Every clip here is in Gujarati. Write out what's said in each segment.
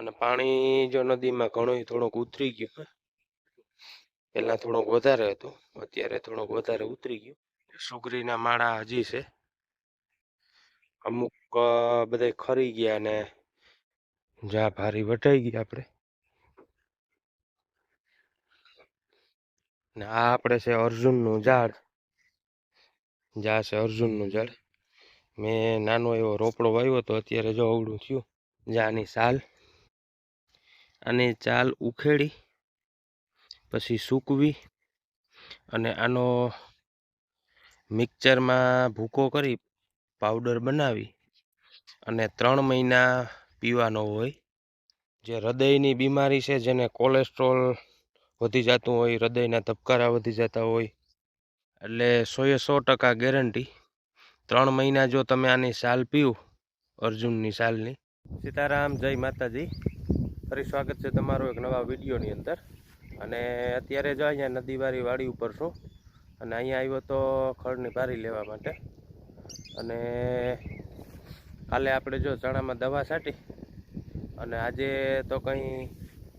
અને પાણી જો નદીમાં ઘણું થોડુંક ઉતરી ગયું હે. થોડોક વધારે હતું અત્યારે થોડુંક વધારે ઉતરી ગયું. સુગરીના માળા હજી છે. અમુક અ, બધાય ખરી ગયા ને જ્યાં ભારી વટાઈ ગઈ આપણે ને આ આપણે છે અર્જુનનું ઝાડ. જ્યાં છે અર્જુનનું ઝાડ. મેં નાનો એવો રોપડો વાવ્યો હતો અત્યારે જો અવડું થયું. જાની સાલ. આની ચાલ ઉખેડી, પછી સૂકવી અને આનો મિક્સરમાં ભૂકો કરી પાવડર બનાવી અને ત્રણ મહિના પીવાનો હોય. જે હૃદયની બીમારી છે, જેને કોલેસ્ટ્રોલ વધી જતું હોય, હૃદયના ધબકારા વધી જતા હોય, એટલે સોએ સો ટકા ગેરંટી. ત્રણ મહિના જો તમે આની સાલ પીવું અર્જુનની સાલની. સીતારામ, જય માતાજી. ફરી સ્વાગત છે તમારું એક નવા વિડીયોની અંદર. અને અત્યારે જો અહીંયા નદીવાળી વાડી ઉપર છું. અને અહીંયા આવ્યો તો ખડની ભારી લેવા માટે. અને કાલે આપણે જો ચણામાં દવા છાંટી. અને આજે તો કંઈ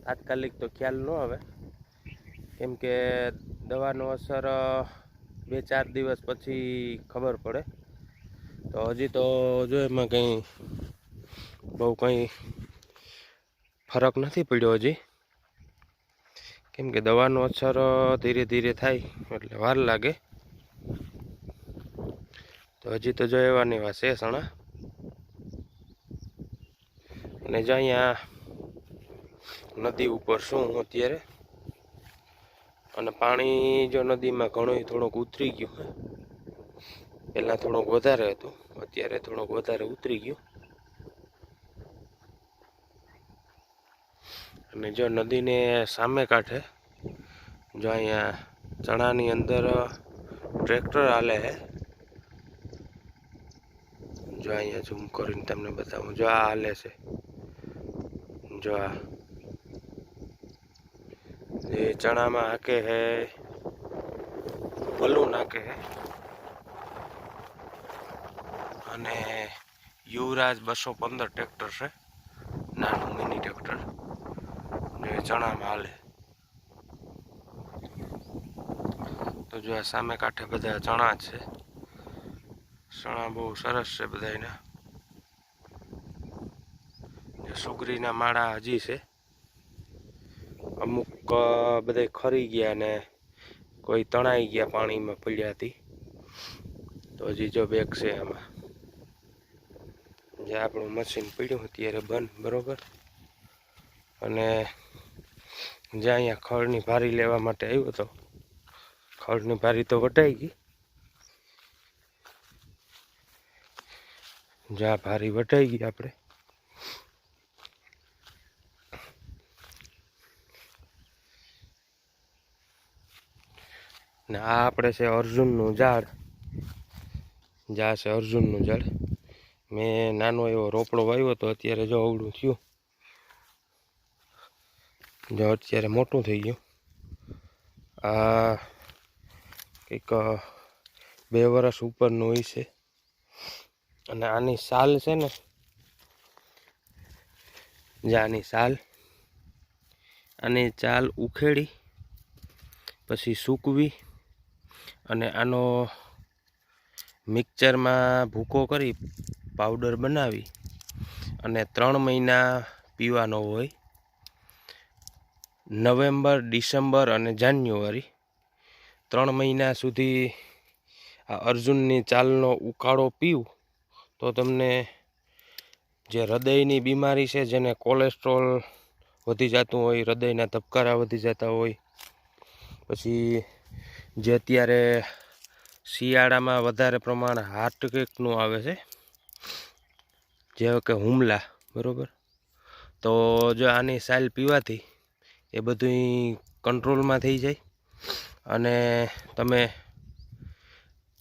તાત્કાલિક તો ખ્યાલ ન આવે. કેમ કે દવાનો અસર બે ચાર દિવસ પછી ખબર પડે. તો હજી તો જો એમાં કંઈ બહુ કંઈ ફરક નથી પડ્યો હજી. કેમ કે દવાનો અસર ધીરે ધીરે થાય એટલે વાર લાગે. તો હજી તો જો વાત એવા છે સણા. અને જો અહીંયા નદી ઉપર શું હું અત્યારે? અને પાણી જો નદીમાં ઘણું થોડુંક ઉતરી ગયું. પહેલા થોડુંક વધારે હતું, અત્યારે થોડુંક વધારે ઉતરી ગયું. અને જો નદીને સામે કાંઠે, જો અહીંયા ચણાની અંદર ટ્રેક્ટર હાલે છે જો અહીંયા ઝૂમ કરીને તમને બતાવું. જો આ હાલે છે. જો આ. એ ચણામાં હાકે હે. પલ્લું નાખે હે. અને યુવરાજ બસો પંદર ટ્રેક્ટર છે. નાનું મિની ટ્રેક્ટર. જે ચણામાં હાલે. તો જો આ સામે કાંઠે બધા ચણા છે. ચણા બહુ સરસ છે બધાયના. જે સુગરીના માળા હજી છે. અમુક બધા ખરી ગયા ને કોઈ તણાઈ ગયા પાણીમાં પડ્યા હતી તો હજી જો બેગ છે આમાં. જે આપણું મશીન પડ્યું અત્યારે બંધ, બરોબર? અને જ્યાં અહીંયા ખળની ભારી લેવા માટે આવ્યો હતો ખડની ભારી તો વટાઈ ગઈ. જ્યાં ભારી વટાઈ ગઈ આપણે. ને આ આપણે છે અર્જુનનું ઝાડ. જ્યાં છે અર્જુનનું ઝાડ. મેં નાનો એવો રોપડો વાવ્યો હતો અત્યારે જો અવળું થયું. જો અત્યારે મોટું થઈ ગયું. આ કંઈક બે વર્ષ ઉપરનું હોય છે. અને આની સાલ છે ને, જે આની સાલ, આની ચાલ ઉખેડી, પછી સૂકવી અને આનો મિક્સરમાં ભૂકો કરી, પાવડર બનાવી અને ત્રણ મહિના પીવાનો હોય. નવેમ્બર, ડિસેમ્બર અને જાન્યુઆરી. ત્રણ મહિના સુધી આ અર્જુનની ચાલનો ઉકાળો પીવું તો તમને જે હૃદયની બીમારી છે, જેને કોલેસ્ટ્રોલ વધી જતું હોય, હૃદયના ધબકારા વધી જતા હોય, પછી જે અત્યારે શિયાળામાં વધારે પ્રમાણ હાર્ટ એટેકનું આવે છે, જેવો કે હુમલા, બરાબર? તો જો આની સાઇલ પીવાથી એ બધું કંટ્રોલમાં થઈ જાય. અને તમે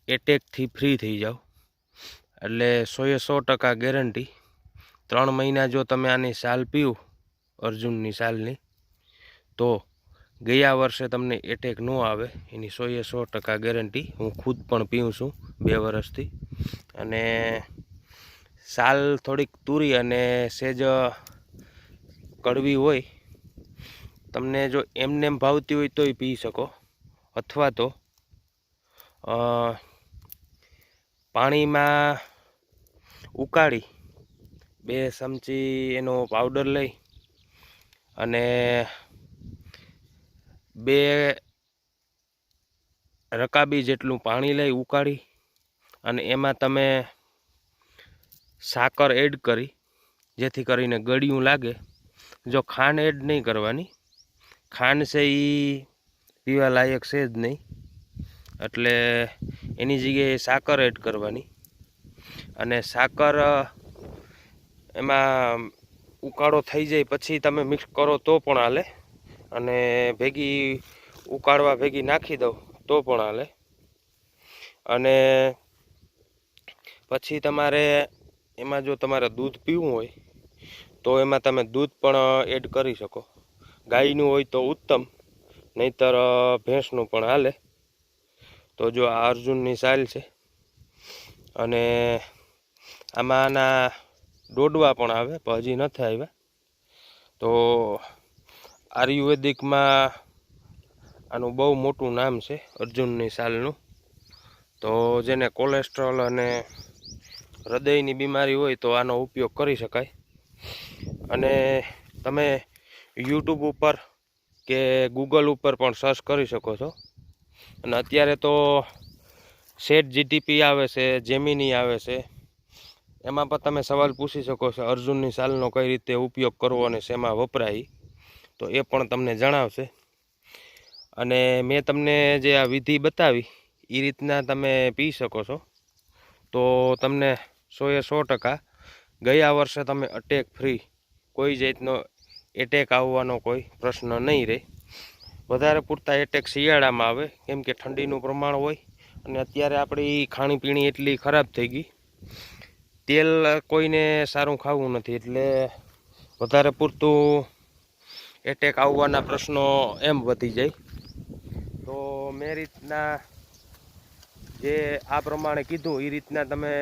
એટેકથી ફ્રી થઈ જાઓ. એટલે સોએ સો ટકા ગેરંટી ત્રણ મહિના જો તમે આની સાલ પીવું અર્જુનની સાલની, તો ગયા વર્ષે તમને એટેક ન આવે. એની સોએ સો ટકા ગેરંટી હું ખુદ પણ પીઉં છું બે વર્ષથી. અને સાલ થોડીક તૂરી અને સેજ કડવી હોય તમને જો એમને એમ ભાવતી હોય તોય પી શકો. અથવા તો પાણીમાં ઉકાળી બે ચમચી એનો પાવડર લઈ અને બે રકાબી જેટલું પાણી લઈ ઉકાળી અને એમાં તમે સાકર એડ કરી, જેથી કરીને ગળ્યું લાગે. જો ખાંડ એડ નહીં કરવાની ખાંડ છે એ પીવા લાયક છે જ નહીં. એટલે એની જગ્યાએ સાકર એડ કરવાની. અને સાકર એમાં ઉકાળો થઈ જાય પછી તમે મિક્સ કરો તો પણ હાલે. અને ભેગી ઉકાળવા ભેગી નાખી દો તો પણ હાલે. અને પછી તમારે એમાં જો તમારે દૂધ પીવું હોય, તો એમાં તમે દૂધ પણ એડ કરી શકો. ગાયનું હોય તો ઉત્તમ, નહીતર ભેંસનું પણ હાલે. તો જો આ અર્જુનની સાલ છે. અને આમાં આના ડોડવા પણ આવે, પણ હજી નથી આવ્યા. તો આયુર્વેદિકમાં આનું બહુ મોટું નામ છે, અર્જુનની સાલનું. તો જેને કોલેસ્ટ્રોલ અને હૃદયની બીમારી હોય તો આનો ઉપયોગ કરી શકાય. અને તમે યુટ્યુબ ઉપર કે ગૂગલ ઉપર પણ સર્ચ કરી શકો છો. અને અત્યારે તો સેટ જીટીપી આવે છે જેમિની આવે છે. એમાં પણ તમે સવાલ પૂછી શકો છો, અર્જુનની સાલનો કઈ રીતે ઉપયોગ કરવો અને શેમાં વપરાય. તો એ પણ તમને જણાવશે. અને મેં તમને જે આ વિધિ બતાવી, એ રીતના તમે પી શકો છો. તો તમને સોએ સો ટકા, ગયા વર્ષે તમે અટેક ફ્રી કોઈ જાતનો એટેક આવવાનો કોઈ પ્રશ્ન નહીં રહે. વધારે પૂરતા એટેક શિયાળામાં આવે, કેમ કે ઠંડીનું પ્રમાણ હોય અને અત્યારે આપણી ખાણીપીણી એટલી ખરાબ થઈ ગઈ. તેલ કોઈને સારું ખાવું નથી, એટલે વધારે પૂરતું એટેક આવવાના પ્રશ્નો એમ વધી જાય. તો મેં રીતના જે આ પ્રમાણે કીધું એ રીતના તમે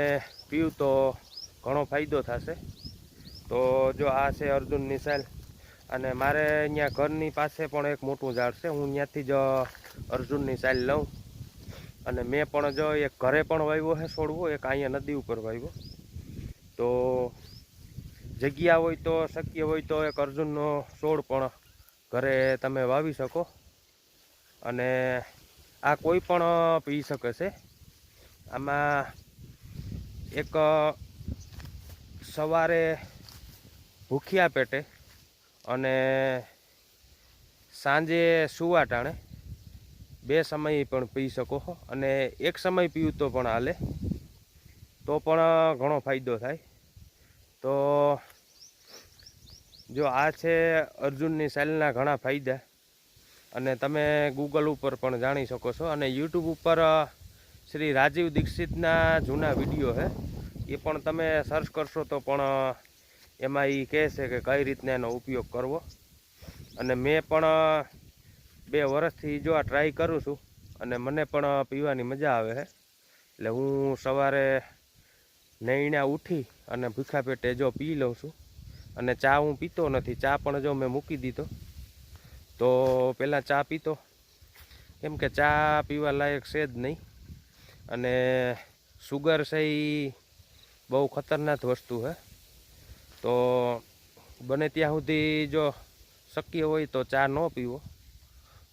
પીવું તો ઘણો ફાયદો થશે. તો જો આ છે અર્જુન સાલ અને મારે અહીંયા ઘરની પાસે પણ એક મોટું ઝાડ છે. હું ત્યાંથી જ અર્જુનની સાઈલ લઉં. અને મેં પણ જો એક ઘરે પણ વાવ્યો છે છોડવો, એક અહીંયા નદી ઉપર વાવ્યો તો જગ્યા હોય તો, શક્ય હોય તો એક અર્જુનનો છોડ પણ ઘરે તમે વાવી શકો. અને આ કોઈ પણ પી શકે છે. આમાં એક સવારે ભૂખ્યા પેટે અને સાંજે સુવા ટાણે બે સમય પણ પી શકો અને એક સમય પીવું તો પણ હાલે. તો પણ ઘણો ફાયદો થાય. તો જો આ છે અર્જુનની સેલના ઘણા ફાયદા. અને તમે ગૂગલ ઉપર પણ જાણી શકો છો. અને યુટ્યુબ ઉપર શ્રી રાજીવ દીક્ષિતના જૂના વીડિયો છે એ પણ તમે સર્ચ કરશો તો પણ એમાં એ કહે છે કે કઈ રીતના એનો ઉપયોગ કરવો. અને મેં પણ બે વર્ષથી જો આ ટ્રાય કરું છું, અને મને પણ પીવાની મજા આવે છે એટલે હું સવારે નૈણા ઉઠી અને ભૂખા પેટે જો પી લઉં છું, અને ચા હું પીતો નથી. ચા પણ જો મેં મૂકી દીધો, તો પહેલાં ચા પીતો. કેમ કે ચા પીવા લાયક છે જ નહીં. અને સુગર છે બહુ ખતરનાક વસ્તુ છે તો બને ત્યાં સુધી જો શક્ય હોય તો ચા ન પીવો,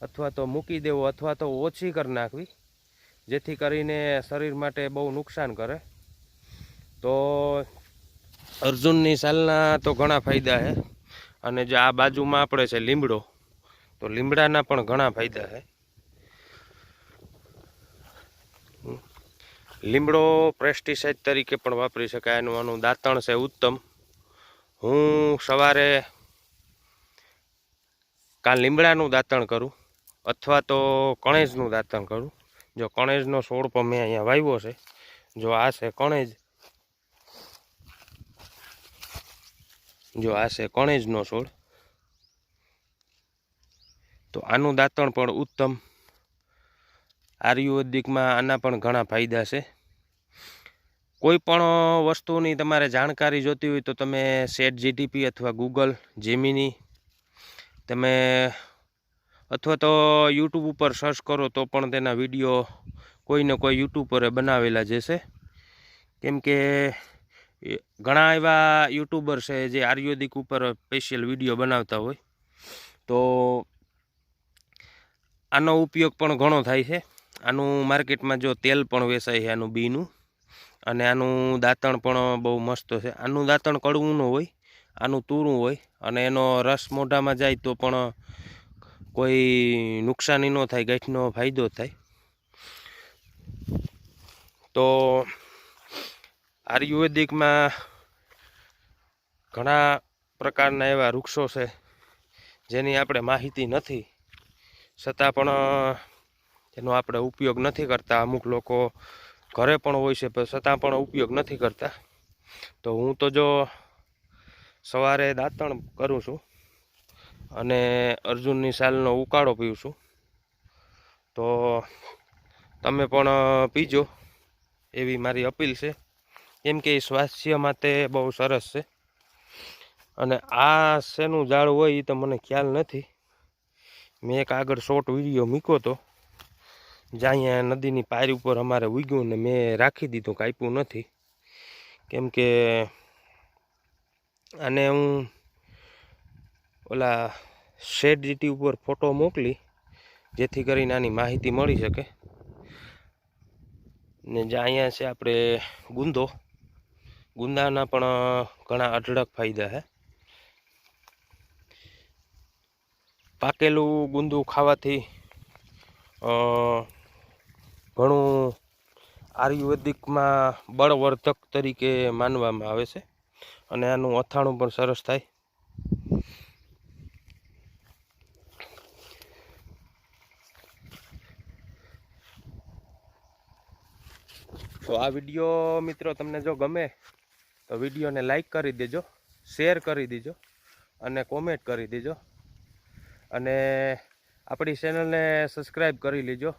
અથવા તો મૂકી દેવો, અથવા તો ઓછી કરી નાખવી, જેથી કરીને શરીર માટે બહુ નુકસાન કરે. તો અર્જુનની સાલના તો ઘણા ફાયદા છે અને જો આ બાજુમાં આપણે છે લીમડો, તો લીમડાના પણ ઘણા ફાયદા છે લીમડો પ્રેસ્ટિસાઇડ તરીકે પણ વાપરી શકાય, એનું આનું દાંતણ છે ઉત્તમ. હું સવારે કાં લીમડાનું દાંતણ કરું, અથવા તો કણેજનું દાંતણ કરું. જો કણેજનો છોડ પણ મેં અહીંયા વાવ્યો છે, જો આ છે કણેજ. જો આ છે કણેજનો છોડ. તો આનું દાંતણ પણ ઉત્તમ. આયુર્વેદિકમાં આના પણ ઘણા ફાયદા છે. કોઈ પણ વસ્તુની તમારે જાણકારી જોતી હોય તો તમે સેટ જીટીપી અથવા ગૂગલ જેમિની તમે, અથવા તો યુટ્યુબ ઉપર સર્ચ કરો તો પણ તેના વીડિયો કોઈને કોઈ યુટ્યુબ પર બનાવેલા જશે. કેમકે ઘણા એવા યુટ્યુબર છે જે આયુર્વેદિક ઉપર સ્પેશિયલ વીડિયો બનાવતા હોય. તો આનો ઉપયોગ પણ ઘણો થાય છે. આનું માર્કેટમાં જો તેલ પણ વેચાય છે આનું બીનું અને આનું દાંતણ પણ બહુ મસ્ત છે. આનું દાંતણ કડવું ન હોય, આનું તૂરું હોય અને એનો રસ મોઢામાં જાય તો પણ કોઈ નુકસાની ન થાય, ગાંઠનો ફાયદો થાય. તો આયુર્વેદિકમાં ઘણા પ્રકારના એવા વૃક્ષો છે, જેની આપણે માહિતી નથી. છતાં પણ એનો આપણે ઉપયોગ નથી કરતા અમુક લોકો ઘરે પણ હોય છે, પણ છતાં પણ ઉપયોગ નથી કરતા. તો હું તો જો સવારે દાંતણ કરું છું અને અર્જુનની સાલનો ઉકાળો પીઉં છું. તો તમે પણ પીજો. એવી મારી અપીલ છે. કેમ કે સ્વાસ્થ્ય માટે બહુ સરસ છે. અને આ શેનું ઝાડ હોય એ તો મને ખ્યાલ નથી. મેં એક આગળ શોર્ટ વીડિયો મૂક્યો હતો. જ્યાં અહીંયા નદીની પાયરી ઉપર અમારે ઉગ્યું ને મેં રાખી દીધું, કાપ્યું નથી. કેમ કે આને હું ઓલા શેડ જીટી ઉપર ફોટો મોકલી, જેથી કરીને આની માહિતી મળી શકે. ને જ્યાં અહીંયા છે આપણે ગુંદો. ગુંદાના પણ ઘણા અઢળક ફાયદા છે પાકેલું ગુંદુ ખાવાથી ઘણું આયુર્વેદિકમાં બળવર્ધક તરીકે માનવામાં આવે છે. અને આનું અથાણું પણ સરસ થાય. તો આ વીડિયો મિત્રો તમને જો ગમે, તો વિડીયોને લાઈક કરી દેજો, શેર કરી દેજો, અને કોમેન્ટ કરી દેજો. અને આપણી ચેનલને સબસ્ક્રાઈબ કરી લેજો.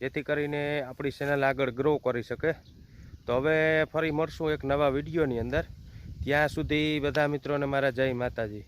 જેથી કરીને આપણી ચેનલ આગળ ગ્રો કરી શકે. તો હવે ફરી મળશું એક નવા વિડીયોની અંદર. ત્યાં સુધી બધા મિત્રોને મારા જય માતાજી.